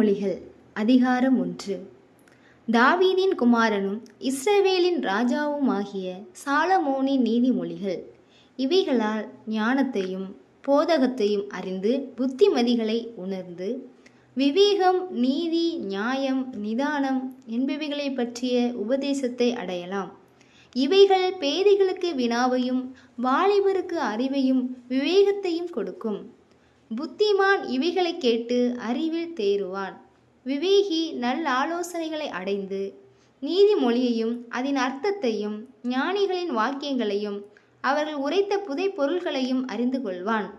மொழிகள். அதிகாரம் ஒன்று. தாவீதின் குமாரனும் இஸ்ரவேலின் ராஜாவுமாகிய சாலமோனின் நீதிமொழிகள். இவைகளால் ஞானத்தையும் போதகத்தையும் அறிந்து புத்திமதிகளை உணர்ந்து விவேகம் நீதி நியாயம் நிதானம் என்பவைகளைப் பற்றிய உபதேசத்தை அடையலாம். இவைகள் பேதைகளுக்கு வினாவையும் வாலிபருக்கு அறிவையும் விவேகத்தையும் கொடுக்கும். புத்திமான் இவைகளை கேட்டு அறிவில் தேறுவான். விவேகி நல்ல ஆலோசனைகளை அடைந்து நீதிமொழியையும் அதன் அர்த்தத்தையும் ஞானிகளின் வாக்கியங்களையும் அவர்கள் உரைத்த புதை பொருள்களையும் அறிந்து கொள்வான்.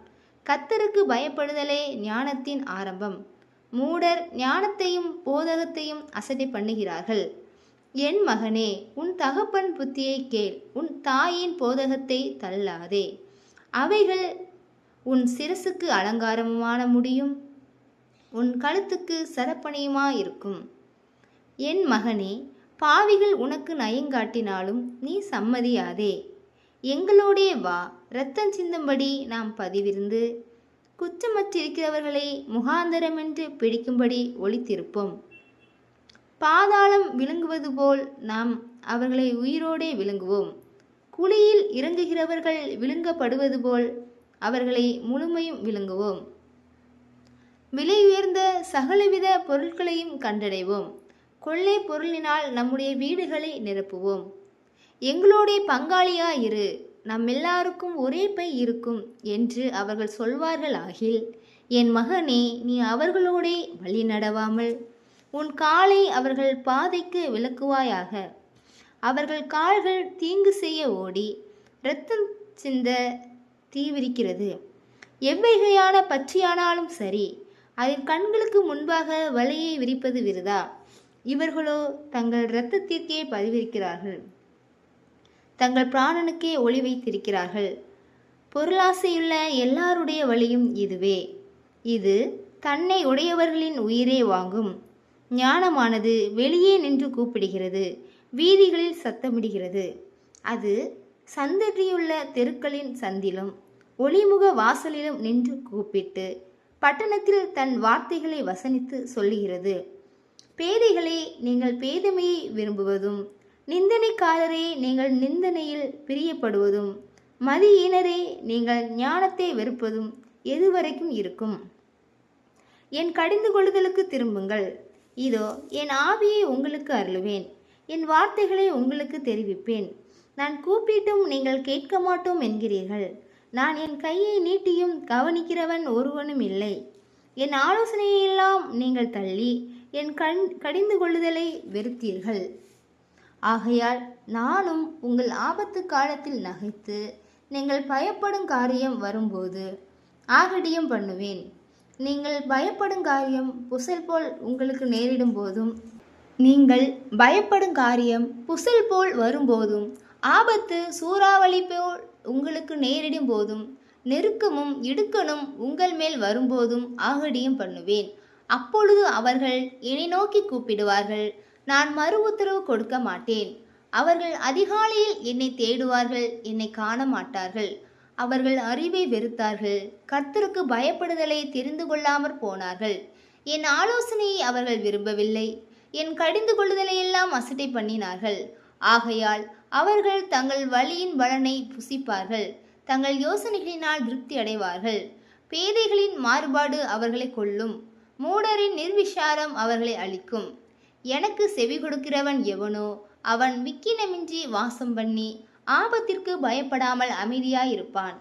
கத்தருக்கு பயப்படுதலே ஞானத்தின் ஆரம்பம். மூடர் ஞானத்தையும் போதகத்தையும் அசட்டை பண்ணுகிறார்கள். என் மகனே உன் தகப்பன் புத்தியை கேள். உன் தாயின் போதகத்தை தள்ளாதே. அவைகள் உன் சிரசுக்கு அலங்காரமுமான முடியும். உன் கழுத்துக்கு சரப்பணியுமாயிருக்கும் என் மகனே பாவிகள் உனக்கு நயங்காட்டினாலும் நீ சம்மதியாதே. எங்களோடே வா இரத்தம் சிந்தும்படி நாம் பதிவிருந்து குற்றமற்றிருக்கிறவர்களை முகாந்தரமென்று பிடிக்கும்படி ஒளித்திருப்போம். பாதாளம் விழுங்குவது போல் நாம் அவர்களை உயிரோடே விழுங்குவோம். குழியில் இறங்குகிறவர்கள் விழுங்கப்படுவது போல் அவர்களை முழுமையும் விழுங்குவோம். விலை உயர்ந்த சகலவித பொருட்களையும் கண்டடைவோம். கொள்ளை பொருளினால் நம்முடைய வீடுகளை நிரப்புவோம். எங்களுடைய பங்காளியா இரு நம் எல்லாருக்கும் ஒரே பை இருக்கும் என்று அவர்கள் சொல்வார்கள் ஆகில் என் மகனே நீ அவர்களோடே வழி நடவாமல் உன் காலை அவர்கள் பாதைக்கு விளக்குவாயாக. அவர்கள் கால்கள் தீங்கு செய்ய ஓடி இரத்தம் சிந்த தீவிரிக்கிறது. எவ்வகையான பற்றியானாலும் சரி அதன் கண்களுக்கு முன்பாக வலையை விரிப்பது விருதா? இவர்களோ தங்கள் இரத்தத்திற்கே பதிவிருக்கிறார்கள். தங்கள் பிராணனுக்கே ஒளி வைத்திருக்கிறார்கள். பொருளாசையுள்ள எல்லாருடைய வழியும் இதுவே. இது தன்னை உடையவர்களின் உயிரே வாங்கும். ஞானமானது வெளியே நின்று கூப்பிடுகிறது. வீதிகளில் சத்தமிடுகிறது. அது சந்தடியுள்ள தெருக்களின் சந்திலும் ஒளிமுக வாசலிலும் நின்று கூப்பிட்டு பட்டணத்தில் தன் வார்த்தைகளை வசனித்து சொல்லுகிறது. பேதைகளே நீங்கள் பேதமையை விரும்புவதும் நிந்தனைக்காரரே நீங்கள் நிந்தனையில் பிரியப்படுவதும் மதியினரே நீங்கள் ஞானத்தை வெறுப்பதும் எதுவரைக்கும் இருக்கும். என் கடிந்து கொள்ளுதலுக்கு திரும்புங்கள். இதோ என் ஆவியை உங்களுக்கு அருளுவேன். என் வார்த்தைகளை உங்களுக்கு தெரிவிப்பேன். நான் கூப்பிட்டும் நீங்கள் கேட்க மாட்டோம் என்கிறீர்கள். நான் என் கையை நீட்டியும் கவனிக்கிறவன் ஒருவனும் இல்லை. என் ஆலோசனையெல்லாம் நீங்கள் தள்ளி என் கண் கடிந்து கொள்ளுதலை வெறுத்தீர்கள். ஆகையால் நானும் உங்கள் ஆபத்து காலத்தில் நகைத்து நீங்கள் பயப்படும் காரியம் வரும்போது ஆகடியம் பண்ணுவேன். நீங்கள் பயப்படும் காரியம் புசல் போல் உங்களுக்கு நேரிடும் போதும். நீங்கள் பயப்படும் காரியம் புசல் போல் வரும்போதும் ஆபத்து சூறாவளி போல் உங்களுக்கு நேரிடும் போதும். நெருக்கமும் இடுக்கணும் உங்கள் மேல் வரும்போதும் ஆகடியும் பண்ணுவேன். அப்பொழுது அவர்கள் என்னை நோக்கி கூப்பிடுவார்கள். நான் மறு உத்தரவு கொடுக்க மாட்டேன். அவர்கள் அதிகாலையில் என்னை தேடுவார்கள் என்னை காண மாட்டார்கள் அவர்கள் அறிவை வெறுத்தார்கள். கர்த்தருக்கு பயப்படுதலை தெரிந்து கொள்ளாமற் போனார்கள். என் ஆலோசனையை அவர்கள் விரும்பவில்லை. என் கடிந்து கொள்ளுதலையெல்லாம் அசட்டை பண்ணினார்கள். ஆகையால் அவர்கள் தங்கள் வழியின் பலனை புசிப்பார்கள். தங்கள் யோசனைகளினால் திருப்தி அடைவார்கள். பேதைகளின் மாறுபாடு அவர்களை கொல்லும். மூடரின் நிர்விசாரம் அவர்களை அளிக்கும் எனக்கு செவி கொடுக்கிறவன் எவனோ அவன் விக்கினமின்றி வாசம் பண்ணி ஆபத்திற்கு பயப்படாமல் அமைதியாயிருப்பான்